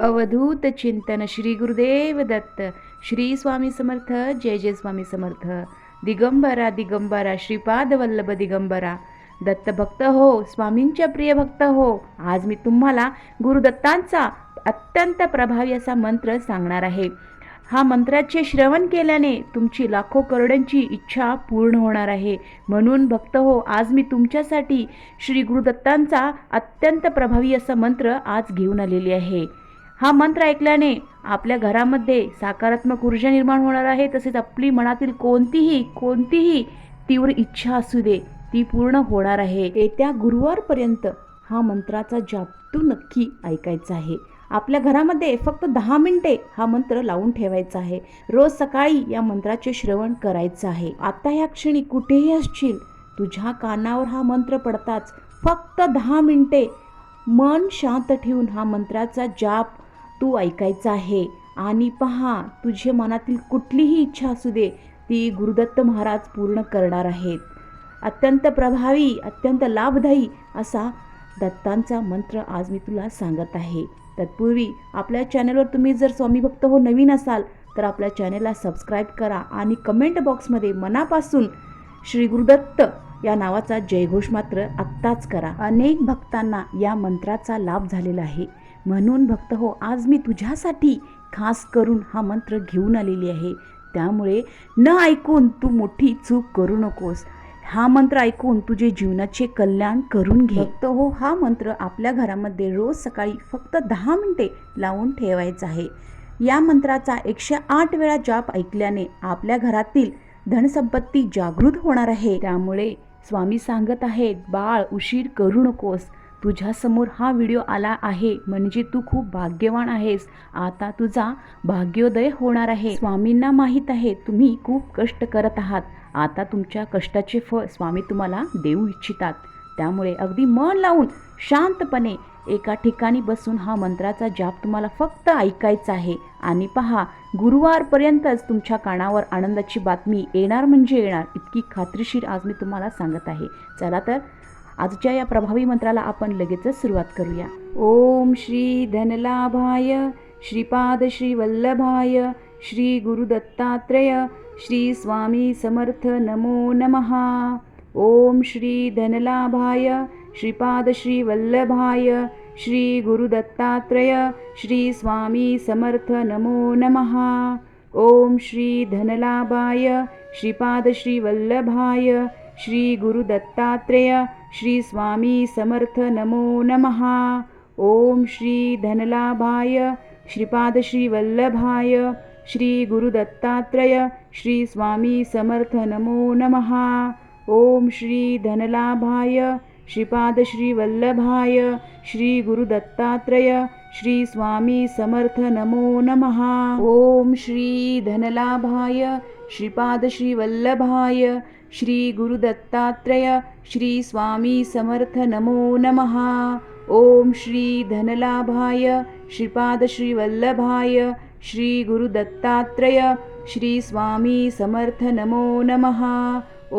अवधूत चिंतन श्री गुरुदेव दत्त श्री स्वामी समर्थ जय जय स्वामी समर्थ. दिगंबरा दिगंबरा श्रीपाद वल्लभ दिगंबरा. दत्त भक्त हो स्वामींच्या प्रिय भक्त हो. आज मी तुम्हाला गुरुदत्तांचा अत्यंत प्रभावी असा मंत्र सांगणार आहे. हा मंत्राचे श्रवण केल्याने तुमची लाखो करोडांची इच्छा पूर्ण होणार आहे. म्हणून भक्त हो आज मी तुमच्यासाठी श्री गुरुदत्तांचा अत्यंत प्रभावी असा मंत्र आज घेऊन आलेली आहे. हा मंत्र ऐकल्याने आपल्या घरामध्ये सकारात्मक ऊर्जा निर्माण होणार आहे. तसेच आपली मनातील कोणतीही कोणतीही तीव्र इच्छा असू दे ती पूर्ण होणार आहे. येत्या गुरुवारपर्यंत हा मंत्राचा जाप तू नक्की ऐकायचा आहे. आपल्या घरामध्ये फक्त दहा मिनिटे हा मंत्र लावून ठेवायचा आहे. रोज सकाळी या मंत्राचे श्रवण करायचं आहे. आता या क्षणी कुठेही असशील तुझ्या कानावर हा मंत्र पडताच फक्त दहा मिनिटे मन शांत ठेवून हा मंत्राचा जाप तू ऐकायचा आहे. आणि पहा तुझे मनातील कुठलीही इच्छा असू दे ती गुरुदत्त महाराज पूर्ण करणार आहेत. अत्यंत प्रभावी अत्यंत लाभदायी असा दत्तांचा मंत्र आज मी तुला सांगत आहे. तत्पूर्वी आपल्या चॅनलवर तुम्ही जर स्वामी भक्त हो नवीन असाल तर आपल्या चॅनलला सबस्क्राईब करा आणि कमेंट बॉक्समध्ये मनापासून श्री गुरुदत्त या नावाचा जयघोष मात्र आत्ताच करा. अनेक भक्तांना या मंत्राचा लाभ झालेला आहे. म्हणून भक्त हो आज मी तुझ्यासाठी खास करून हा मंत्र घेऊन आलेली आहे. त्यामुळे न ऐकून तू मोठी चूक करू नकोस. हा मंत्र ऐकून तुझे जीवनाचे कल्याण करून घे. भक्त हो हा मंत्र आपल्या घरामध्ये रोज सकाळी फक्त दहा मिनिटे लावून ठेवायचा आहे. या मंत्राचा एकशे आठ वेळा जाप ऐकल्याने आपल्या घरातील धनसंपत्ती जागृत होणार आहे. त्यामुळे स्वामी सांगत आहेत बाळ उशीर करू नकोस. तुझ्यासमोर हा व्हिडिओ आला आहे म्हणजे तू खूप भाग्यवान आहेस. आता तुझा भाग्योदय होणार आहे. स्वामींना माहीत आहे तुम्ही खूप कष्ट करत आहात. आता तुमच्या कष्टाचे फळ स्वामी तुम्हाला देऊ इच्छितात. त्यामुळे अगदी मन लावून शांतपणे एका ठिकाणी बसून हा मंत्राचा जाप तुम्हाला फक्त ऐकायचा आहे. आणि पहा गुरुवारपर्यंतच तुमच्या कानावर आनंदाची बातमी येणार म्हणजे येणार. इतकी खात्रीशीर आज मी तुम्हाला सांगत आहे. चला तर आजच्या या प्रभावी मंत्राला आपण लगेचच सुरुवात करूया. ओम श्री धनलाभाय श्रीपाद श्री वल्लभाय श्री गुरुदत्तात्रेय श्री स्वामी समर्थ नमो नमः. ओम श्री धनलाभाय श्रीपाद श्री वल्लभाय श्री गुरुदत्तात्रेय श्री स्वामी समर्थ नमो नमः. ओम श्री धनलाभाय श्रीपाद श्री वल्लभाय श्री गुरुदत्तात्रेय श्री स्वामी समर्थ नमो नमः. ओम श्री धनलाभाय श्रीपाद श्री वल्लभाय श्री श्री स्वामी समर्थ नमो नमः. ओम श्री धनलाभाय श्रीपाद श्री वल्लभाय श्री श्री स्वामी समर्थ नमो नमः. ओम श्री धनलाभाय श्रीपादश्रीवल्लभाय श्रीगुरुदत्तात्रय श्रीस्वामी समर्थ नमो। नमः ॐ श्रीधनलाभाय श्रीपादश्रीवल्लभाय श्रीगुरुदत्तात्रय श्रीस्वामी समर्थ नमो। नमः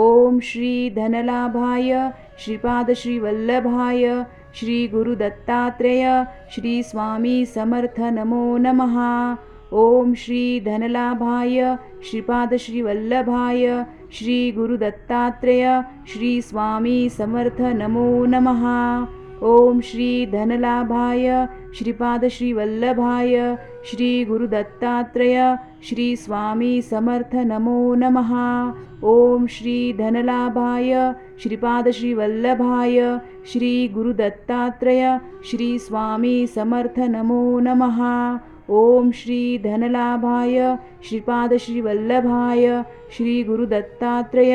ॐ श्रीधनलाभाय श्रीपादश्रीवल्लभाय श्रीगुरुदत्तात्रय श्रीस्वामी समर्थ नमो नमः। ॐ श्रीधनलाभाय श्रीपादश्रीवल्लभाय श्रीगुरुदत्तात्रेय श्रीस्वामी समर्थ नमो नमः। ॐ श्रीधनलाभाय श्रीपादश्रीवल्लभाय श्रीगुरुदत्तात्रेय श्रीस्वामी समर्थ नमो नमः। ॐ श्रीधनलाभाय श्रीपादश्रीवल्लभाय श्रीगुरुदत्तात्रेय श्रीस्वामी समर्थ नमो नमः। ॐ श्रीधनलाभाय श्रीपादश्रीवल्लभाय श्रीगुरुदत्तात्रय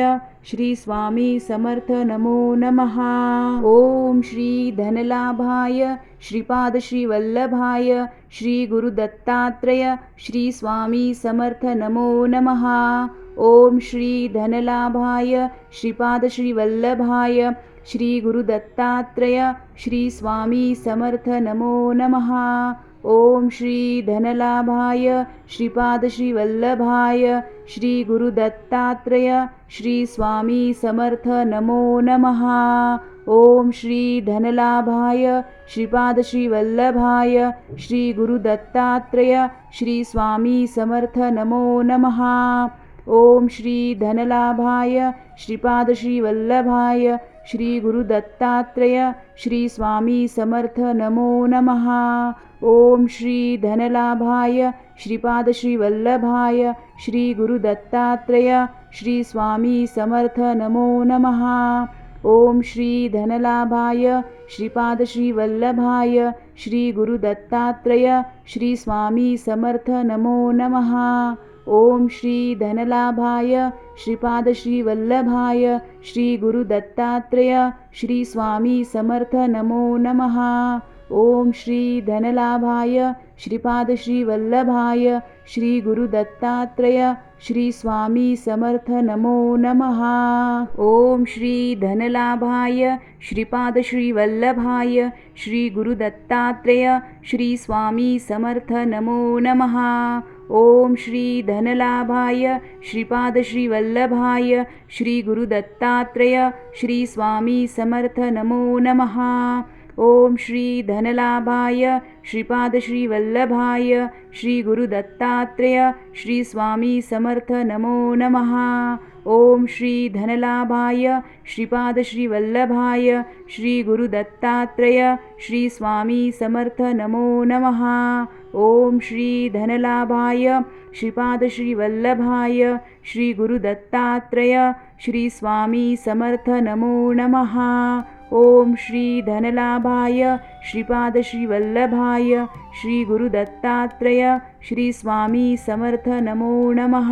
श्रीस्वामी समर्थ नमो नमः। ॐ श्रीधनलाभाय श्रीपादश्रीवल्लभाय श्रीगुरुदत्तात्रय श्रीस्वामी समर्थ नमो नमः। ॐ श्रीधनलाभाय श्रीपादश्रीवल्लभाय श्रीगुरुदत्तात्रय श्रीस्वामी समर्थ नमो नमः। ॐ श्रीधनलाभाय श्रीपादश्रीवल्लभाय श्रीगुरुदत्तात्रय श्रीस्वामी समर्थ नमो नमः। ॐ श्रीधनलाभाय श्रीपादश्रीवल्लभाय श्रीगुरुदत्तात्रय श्रीस्वामी समर्थ नमो नमः। ॐ श्रीधनलाभाय श्रीपादश्रीवल्लभाय श्री वल्लभाय गुरुदत्तात्रय श्री स्वामी समर्थ नमो नमः। ओम श्री धनलाभाय श्रीपाद श्री वल्लभाय श्री गुरुदत्तात्रय श्री स्वामी समर्थ नमो नमः। ओम श्री धनलाभाय श्रीपाद श्री वल्लभाय श्री गुरुदत्तात्रय श्री स्वामी समर्थ नमो नमः। ॐ श्रीधनलाभाय श्रीपादश्रीवल्लभाय श्रीगुरुदत्तात्रेय श्रीस्वामी समर्थ नमो नमः। ॐ श्रीधनलाभाय श्रीपादश्रीवल्लभाय श्रीगुरुदत्तात्रेय श्रीस्वामी समर्थ नमो नमः। ॐ श्रीधनलाभाय श्रीपादश्रीवल्लभाय श्रीपाद श्रीगुरुदत्तात्रेय श्रीस्वामी समर्थ नमो नमः। ॐ श्रीधनलाभाय श्रीपादश्रीवल्लभाय श्रीगुरुदत्तात्रय श्रीस्वामी समर्थ नमो नमः। ॐ श्रीधनलाभाय श्रीपादश्रीवल्लभाय श्रीगुरुदत्तात्रय श्रीस्वामी समर्थ नमो नमः। ॐ श्रीधनलाभाय श्रीपादश्रीवल्लभाय श्रीगुरुदत्तात्रय श्रीस्वामी समर्थ नमो नमः। ॐ श्रीधनलाभाय श्रीपादश्रीवल्लभाय श्रीगुरुदत्तात्रय श्रीस्वामी समर्थनमो नमः ॐ श्रीधनलाभाय श्रीपादश्रीवल्लभाय श्रीगुरुदत्तात्रय श्रीस्वामी समर्थ नमो नमः।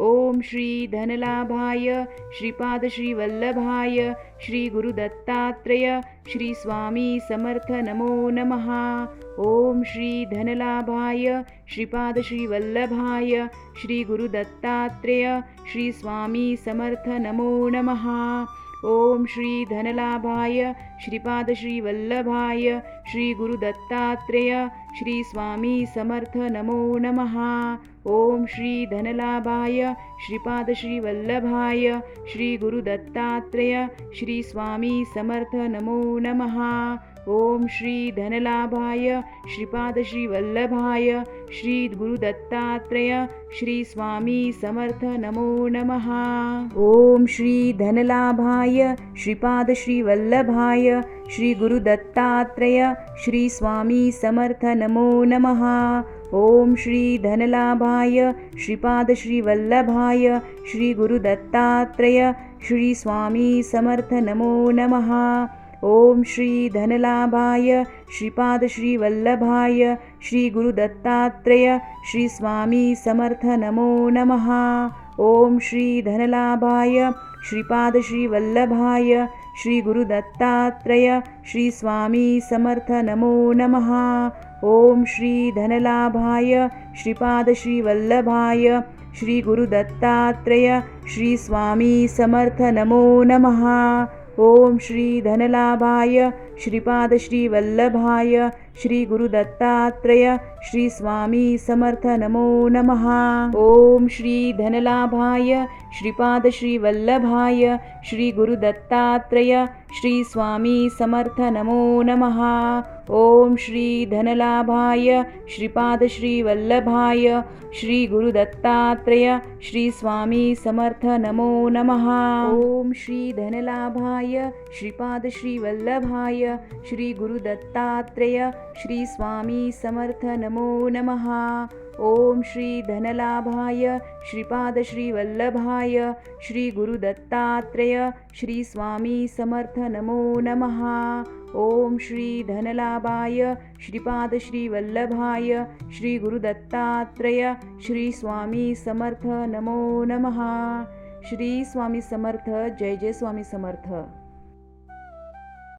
ओम श्री धनलाभाय श्रीपाद श्री श्री गुरुदत्तात्रय श्री स्वामी समर्थ नमो नमः। ओम श्री धनलाभाय श्रीपाद श्री श्री गुरुदत्तात्रय श्री स्वामी समर्थ नमो नमः। ओम श्री धनलाभाय श्रीपाद श्री वल्लभाय श्री श्री स्वामी समर्थ नमो नमः। ओम श्री धनलाभाय श्रीपाद श्री वल्लभाय श्री श्री स्वामी समर्थ नमो नमः। ओम श्री धनलाभाय श्रीपाद श्री वल्लभाय श्रीगुरुदत्तात्रय श्रीस्वामी समर्थ नमो नमः। ॐ श्रीधनलाभाय श्रीपादश्रीवल्लभाय श्रीगुरुदत्तात्रय श्रीस्वामी समर्थ नमो नमः। ॐ श्रीधनलाभाय श्रीपादश्रीवल्लभाय श्रीगुरुदत्तात्रय श्रीस्वामी समर्थ नमो नमः। ॐ श्रीधनलाभाय श्रीपादश्रीवल्लभाय श्रीगुरुदत्तात्रेय श्रीस्वामी समर्थ नमो नमः। ॐ श्रीधनलाभाय श्रीपादश्रीवल्लभाय श्रीगुरुदत्तात्रेय श्रीस्वामी समर्थ नमो नमः। ॐ श्रीधनलाभाय श्रीपादश्रीवल्लभाय श्रीगुरुदत्तात्रय श्रीस्वामी समर्थ नमो नमः। ॐ श्रीधनलाभाय श्रीपादश्रीवल्लभाय श्रीगुरुदत्तात्रय श्रीस्वामी समर्थ नमो नमः। ॐ श्रीधनलाभाय श्रीपादश्रीवल्लभाय श्रीगुरुदत्तात्रय श्रीस्वामी समर्थ नमो नमः। ॐ श्रीधनलाभाय श्रीपादश्रीवल्लभाय श्रीगुरुदत्तात्रय श्रीस्वामी समर्थ नमो नमः। ॐ श्रीधनलाभाय श्रीपादश्रीवल्लभाय श्रीगुरुदत्तात्रय श्री स्वामी समर्थ नमो नमः. ओम श्री धनलाभाय श्रीपाद श्री श्री गुरुदत्तात्रय श्री स्वामी समर्थ नमो नमः. ओम श्री धनलाभाय श्रीपाद श्री श्री गुरुदत्तात्रय श्री स्वामी समर्थ नमो नमः. श्री स्वामी समर्थ जय जय स्वामी समर्थ.